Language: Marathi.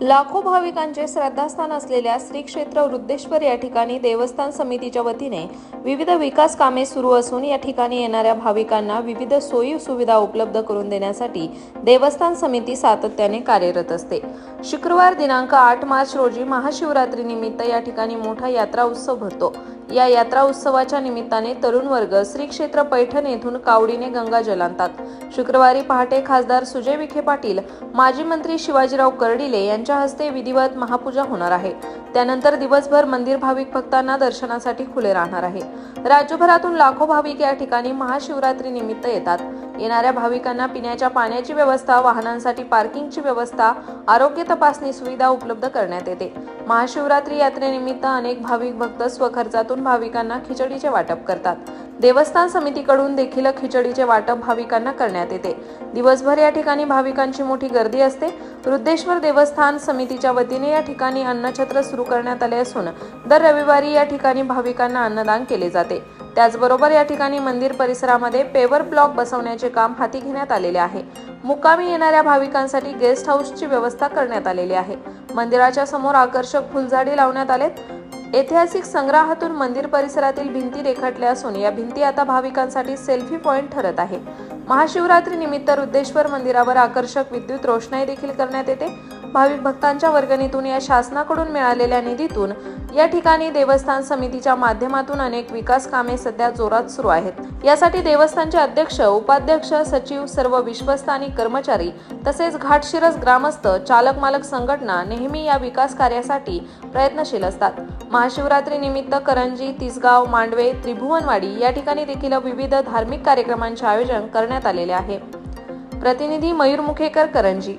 लाखो भाविकांचे श्रद्धास्थान असलेल्या श्री क्षेत्र वृद्धेश्वर या ठिकाणी देवस्थान समितीच्या वतीने विविध विकास कामे सुरू असून या ठिकाणी येणाऱ्या भाविकांना विविध सोयी सुविधा उपलब्ध करून देण्यासाठी देवस्थान समिती सातत्याने कार्यरत असते. शुक्रवार दिनांक आठ मार्च रोजी महाशिवरात्रीनिमित्त या ठिकाणी मोठा यात्रा उत्सव भरतो. या यात्रा उत्सवाच्या निमित्ताने तरुण वर्ग श्री क्षेत्र पैठण येथून कावडीने गंगा जलांतात. शुक्रवारी पहाटे खासदार सुजय विखे पाटील माजी मंत्री शिवाजीराव कर्डिले यांच्या हस्ते विधिवत महापूजा होणार आहे. त्यानंतर दिवसभर मंदिर भाविक भक्तांना दर्शनासाठी खुले राहणार आहे. राज्यभरातून लाखो भाविक या ठिकाणी महाशिवरात्री निमित्त येतात. येणाऱ्या भाविकांना पिण्याच्या पाण्याची व्यवस्था वाहनांसाठी पार्किंगची व्यवस्था आरोग्य तपासणी सुविधा उपलब्ध करण्यात येते. महाशिवरात्री यात्रेनिमित्त अनेक भाविक भक्त स्वखर्चातून भाविकांना खिचडीचे वाटप करतात. देवस्थान समितीकडून देखील खिचडीचे वाटप भाविकांना करण्यात येते. दिवसभर या ठिकाणी भाविकांची मोठी गर्दी असते. वृद्धेश्वर देवस्थान समितीच्या वतीने या ठिकाणी अन्नछत्र सुरू करण्यात आले असून दर रविवारी या ठिकाणी भाविकांना अन्नदान केले जाते. त्याचबरोबर या ठिकाणी मंदिर परिसरामध्ये पेवर ब्लॉक बसवण्याचे काम हाती घेण्यात आलेले आहे. मुक्कामी येणाऱ्या भाविकांसाठी गेस्ट हाऊसची व्यवस्था करण्यात आलेली आहे. मंदिराच्या समोर आकर्षक फुलझाडी लावण्यात आलेत. ऐतिहासिक संग्रहातून मंदिर परिसरातील भिंती रेखाटल्या असून या भिंती आता भाविकांसाठी सेल्फी पॉइंट ठरत आहे. महाशिवरात्री निमित्त रुद्धेश्वर मंदिरावर आकर्षक विद्युत रोषणाई देखील करण्यात येते. भाविक भक्तांच्या वर्गणीतून या शासनाकडून मिळालेल्या निधीतून या ठिकाणी देवस्थान समितीच्या माध्यमातून अनेक विकास कामे सध्या जोरात सुरू आहेत. यासाठी देवस्थानचे अध्यक्ष उपाध्यक्ष सचिव सर्व विश्वस्त आणि कर्मचारी तसेच घाटशिरस ग्रामस्थ चालक मालक संघटना नेहमी या विकास कार्यासाठी प्रयत्नशील असतात. महाशिवरात्री निमित्त करंजी तिसगाव मांडवे त्रिभुवनवाडी या ठिकाणी देखील विविध धार्मिक कार्यक्रमांचे आयोजन करण्यात आलेले आहे. प्रतिनिधी मयूर मुखेकर करंजी